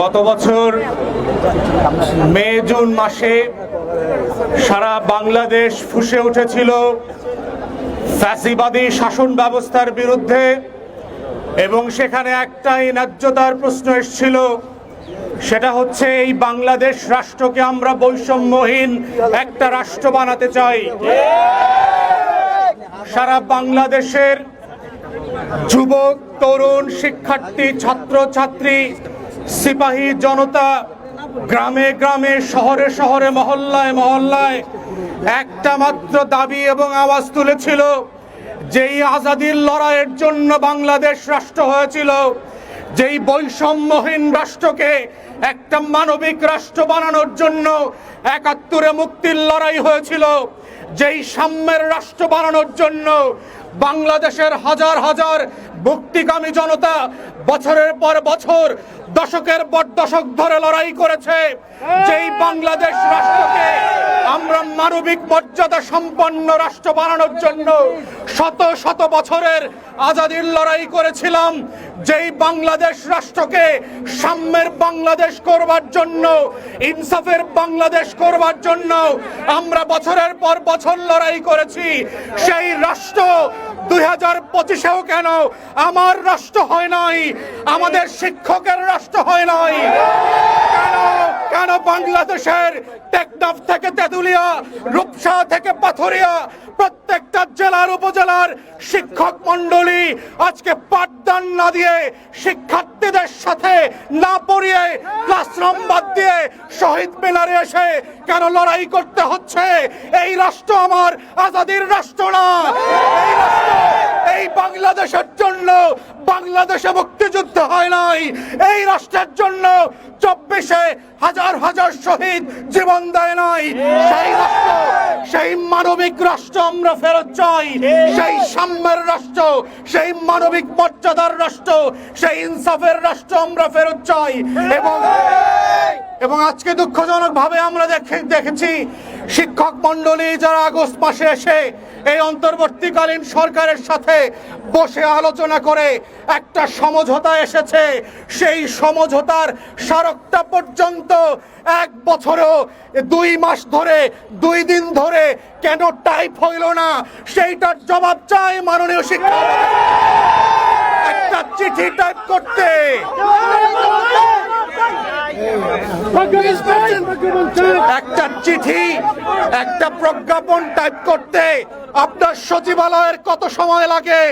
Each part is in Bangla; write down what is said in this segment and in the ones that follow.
গত বছর মে, জুন মাসে সারা বাংলাদেশ ফুসে উঠেছিল ফ্যাসিবাদী শাসন ব্যবস্থার বিরুদ্ধে এবং সেখানে একটাই ন্যায্যতার প্রশ্ন এসেছিল, সেটা হচ্ছে এই বাংলাদেশ রাষ্ট্রকে আমরা বৈষম্যহীন একটা রাষ্ট্র বানাতে চাই। সারা বাংলাদেশের যুবক, তরুণ, শিক্ষার্থী ছাত্র ছাত্রী সিপাহী জনতা গ্রামে গ্রামে, শহরে শহরে, মহল্লায় মহল্লায় একটা মাত্র দাবি এবং আওয়াজ তুলেছিল যেই আজাদির লড়াইয়ের জন্য বাংলাদেশ রাষ্ট্র হয়েছিল, যেই বৈষম্যহীন রাষ্ট্রকে একটা মানবিক রাষ্ট্র বানানোর জন্য একাত্তরে মুক্তির লড়াই হয়েছিল, যেই সাম্যের রাষ্ট্র বানানোর জন্য বাংলাদেশের হাজার হাজার মুক্তিকামী জনতা বছরের পর বছর দশকের পর দশক ধরে লড়াই করেছে। যেই বাংলাদেশ রাষ্ট্রকে আমরা মানবিক মর্যাদা সম্পন্ন রাষ্ট্র বানানোর জন্য শত শত বছরের আজাদির লড়াই করেছিলাম, যেই বাংলাদেশ রাষ্ট্রকে সাম্যের বাংলাদেশ করবার জন্য, ইনসাফের বাংলাদেশ করবার জন্য আমরা বছরের পর বছর লড়াই করেছি, সেই রাষ্ট্র দুই হাজার পঁচিশেও কেন আমার রাষ্ট্র হয় নাই? আমাদের শিক্ষকের রাষ্ট্র হয় নাই? কেন বাংলাদেশের টেকনাফ থেকে তেঁতুলিয়া, রূপসা থেকে পাথরিয়া, প্রত্যেকটা জেলার উপজেলার শিক্ষক মন্ডলী আজকে পাঠদান না দিয়ে শিক্ষার্থীদের সাথে না পড়িয়ে ক্লাসরুম বাদ দিয়ে শহীদ মিনারে এসে কেন লড়াই করতে হচ্ছে? এই রাষ্ট্র আমার আজাদির রাষ্ট্র না। এই বাংলাদেশের জন্য বাংলাদেশে মুক্তিযুদ্ধ হয় নাই। এই রাষ্ট্রের জন্য চব্বিশে হাজার হাজার শহীদ জীবন দেয় নাই। সেই রাষ্ট্র, সেই মানবিক রাষ্ট্র আমরা ফেরত চাই। সেই সাম্যের রাষ্ট্র, সেই মানবিক মর্যাদার রাষ্ট্র, সেই ইনসাফের রাষ্ট্র আমরা ফেরত চাই। এবং এবং আজকে দুঃখজনক ভাবে আমরা দেখে, দেখেছি শিক্ষক মন্ডলী যারা আগস্ট মাসে এসে এই অন্তর্বর্তীকালীন সরকারের সাথে বসে আলোচনা করে একটা সমঝোতা এসেছে। সেই সমঝোতার স্মারকটা পর্যন্ত এক বছরেও দুই মাস ধরে দুই দিন ধরে কেন টাইপ হইল না? সেইটার জবাব চাই মাননীয় শিক্ষক। একটা চিঠি টাইপ করতে। একটা চিঠি একটা প্রজ্ঞাপন টাইপ করতে আপনার সচিবালয়ের কত সময় লাগে?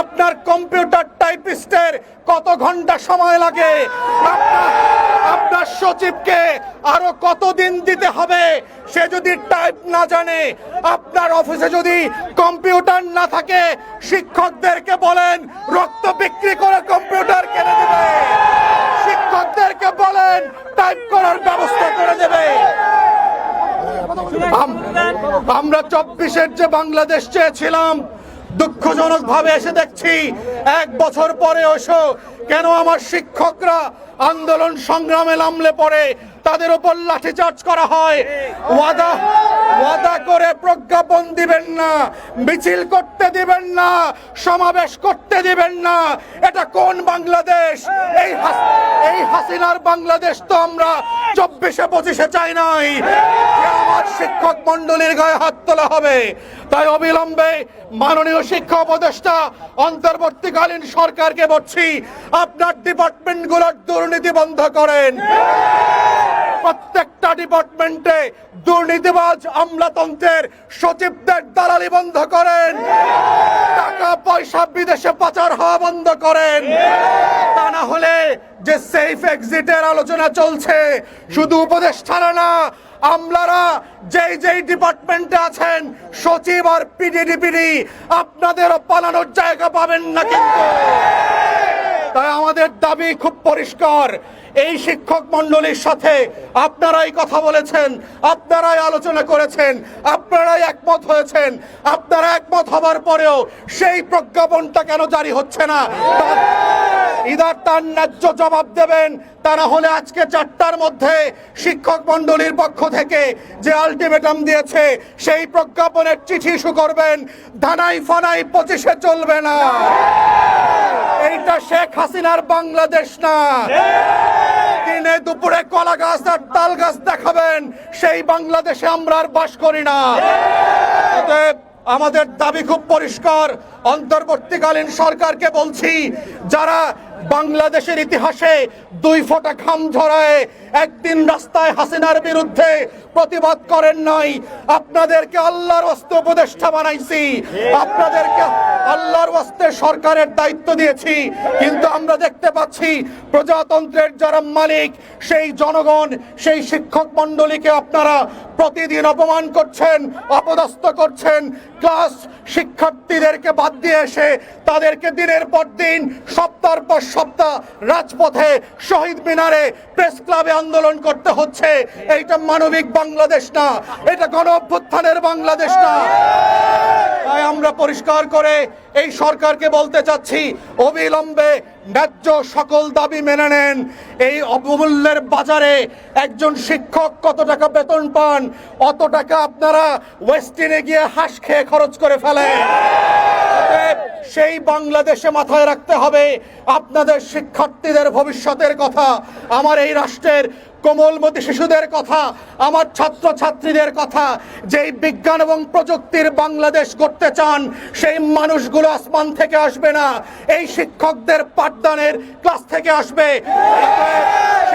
আপনার কম্পিউটার টাইপিস্টের কত ঘণ্টা সময় লাগে? আপনার সচিবকে আরও কতদিন দিতে হবে? সে যদি টাইপ না জানে, আপনার অফিসে যদি কম্পিউটার না থাকে, শিক্ষকদেরকে বলেন, রক্ত বিক্রি করে কম্পিউটার কিনে দেবে। শিক্ষকদেরকে বলেন টাইপ করার ব্যবস্থা করে দেবে। আমরা চব্বিশের যে বাংলাদেশ চেয়েছিলাম দুঃখজনক ভাবে এসে দেখছি, এক বছর পরে এসো, কেন আমার শিক্ষকরা আন্দোলন সংগ্রামে নামলে পরে তাদের উপর লাঠিচার্জ করা হয়? ওয়াদা ওয়াদা করে প্রজ্ঞাপন দিবেন না, মিছিল করতে দিবেন না, সমাবেশ করতে দিবেন না। এটা কোন বাংলাদেশ? এই এই হাসিনার বাংলাদেশ তো আমরা চব্বিশে পঁচিশে চাই নাই। আমার শিক্ষক মন্ডলীর গায়ে হাত তোলা হবে। তাই অবিলম্বে মাননীয় শিক্ষা উপদেষ্টা, অন্তর্বর্তীকালীন সরকারকে বলছি, আপনার ডিপার্টমেন্টগুলোর দুর্নীতি বন্ধ করেন। প্রত্যেকটা ডিপার্টমেন্টে দুর্নীতিবাজ আমলাতন্ত্রের সচিবদের দালালি বন্ধ করেন। টাকা পয়সা বিদেশে পাচার হওয়া বন্ধ করেন। তা না যে সেফ এক্সিটের আলোচনা চলছে, শুধু উপদেষ্টারা না, আমলারা যেই যেই ডিপার্টমেন্টে আছেন, সচিব আর পিডিডিপিডি আপনাদেরও পালানোর জায়গা পাবেন না কিন্তু। তাই আমাদের দাবি খুব পরিষ্কার। এই শিক্ষক মন্ডলীর সাথে আপনারাই কথা বলেছেন, আপনারাই আলোচনা করেছেন, আপনারাই একমত হয়েছেন। আপনারা একমত হবার পরেও সেই প্রজ্ঞাপনটা কেন জারি হচ্ছে না? ইদার তার ন্যায্য জবাব দেবেন তা না হলে আজকে চারটার মধ্যে শিক্ষক মন্ডলীর পক্ষ থেকে যে আলটিমেটাম দিয়েছে, সেই প্রজ্ঞাপনের চিঠি ইস্যু করবেন। ধানাই ফানাই পঁচিশে চলবে না। এইটা শেখ হাসিনার বাংলাদেশ না। দিনে দুপুরে কলা গাছ আর তাল গাছ দেখাবেন, সেই বাংলাদেশে আমরা আর বাস করি না। আমাদের দাবি খুব পরিষ্কার। অন্তর্বর্তীকালীন সরকারকে বলছি, যারা বাংলাদেশের ইতিহাসে দুই ফোঁটা খাম ঝরায় একদিন রাস্তায় হাসিনার বিরুদ্ধে প্রতিবাদ করেন নাই। আপনাদেরকে আল্লাহর ওয়াস্তে উপদেষ্টা বানাইছি। আপনাদেরকে আল্লাহর ওয়াস্তে সরকারের দায়িত্ব দিয়েছি। কিন্তু আমরা দেখতে পাচ্ছি প্রজাতন্ত্রের যারা মালিক, সেই জনগণ, সেই শিক্ষক মণ্ডলীকে আপনারা প্রতিদিন অপমান করছেন, অপদস্থ করছেন। ক্লাস শিক্ষার্থীদেরকে বাদ দিয়ে এসে তাদেরকে দিনের পর দিন সপ্তাহ পর সপ্তাহ রাজপথে শহীদ মিনারে প্রেস ক্লাবে আন্দোলন করতে হচ্ছে। এইটা মানবিক বাংলাদেশ না, এটা গণ অভ্যুত্থানের বাংলাদেশ না। তাই আমরা পরিষ্কার করে এই সরকারকে বলতে চাচ্ছি, অবিলম্বে ন্যায্য সকল দাবি মেনে নেন। এই অবমূল্যের বাজারে একজন শিক্ষক কত টাকা বেতন পান, অত টাকা আপনারা ওয়েস্টিনে গিয়ে হাঁস খেয়ে খরচ করে ফেলেন। সেই বাংলাদেশে মাথায় রাখতে হবে, আপনাদের শিক্ষার্থীদের ভবিষ্যতের কথা। আমার এই রাষ্ট্রের কোমলমতি শিশুদের কথা, আমার ছাত্র ছাত্রীদের কথা, যেই বিজ্ঞান এবং প্রযুক্তির বাংলাদেশ করতে চান, সেই মানুষগুলো আসমান থেকে আসবে না, এই শিক্ষকদের পাঠদানের ক্লাস থেকে আসবে।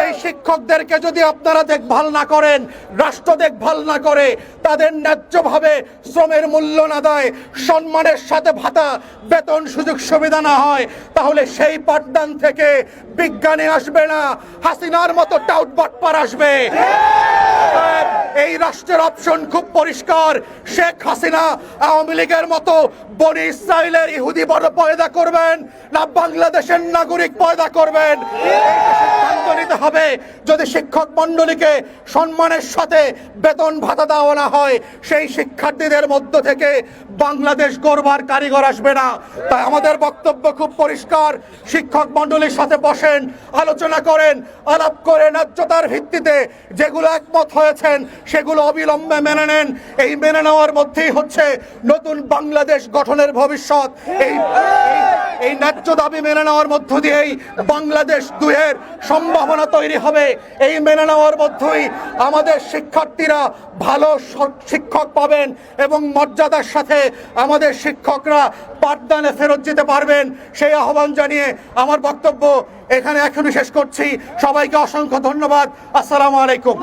সেই শিক্ষকদেরকে যদি আপনারা দেখভাল না করেন, রাষ্ট্র দেখভাল না করে, তাদের ন্যায্যভাবে শ্রমের মূল্য না দেয়, সম্মানের সাথে ভাতা, বেতন সুযোগ সুবিধা না হয়, তাহলে সেই পাঠদান থেকে বিজ্ঞানী আসবে না, হাসিনার মতো টাউট বাটপার আসবে। এই রাষ্ট্রের অপশন খুব পরিষ্কার, শেখ হাসিনা আওয়ামী লীগের মতো বনি ইসরায়েলের ইহুদি বড় পয়দা করবেন না, বাংলাদেশের নাগরিক পয়দা করবেন। নিতে হবে। যদি শিক্ষক মণ্ডলীকে সম্মানের সাথে বেতন ভাতা দেওয়া না হয়, সেই শিক্ষার্থীদের মধ্য থেকে বাংলাদেশ গড়বার কারিগর আসবে না। তাই আমাদের বক্তব্য খুব পরিষ্কার। শিক্ষক মণ্ডলীর সাথে বসেন, আলোচনা করেন, আলাপ করে ন্যায্যতার ভিত্তিতে যেগুলো একমত হয়েছেন, সেগুলো অবিলম্বে মেনে নেন। এই মেনে নেওয়ার মধ্যেই হচ্ছে নতুন বাংলাদেশ গঠনের ভবিষ্যৎ। এই এই- ন্যায্য দাবি মেনে নেওয়ার মধ্য দিয়েই বাংলাদেশ দুয়ের সম্ভাবনা তৈরি হবে। এই মেনে নেওয়ার মধ্যেই আমাদের শিক্ষার্থীরা ভালো শিক্ষক পাবেন এবং মর্যাদার সাথে আমাদের শিক্ষকরা পাঠদানে ফেরত যেতে পারবেন। সেই আহ্বান জানিয়ে আমার বক্তব্য এখানে এখনই শেষ করছি। সবাইকে অসংখ্য ধন্যবাদ। আসসালামু আলাইকুম।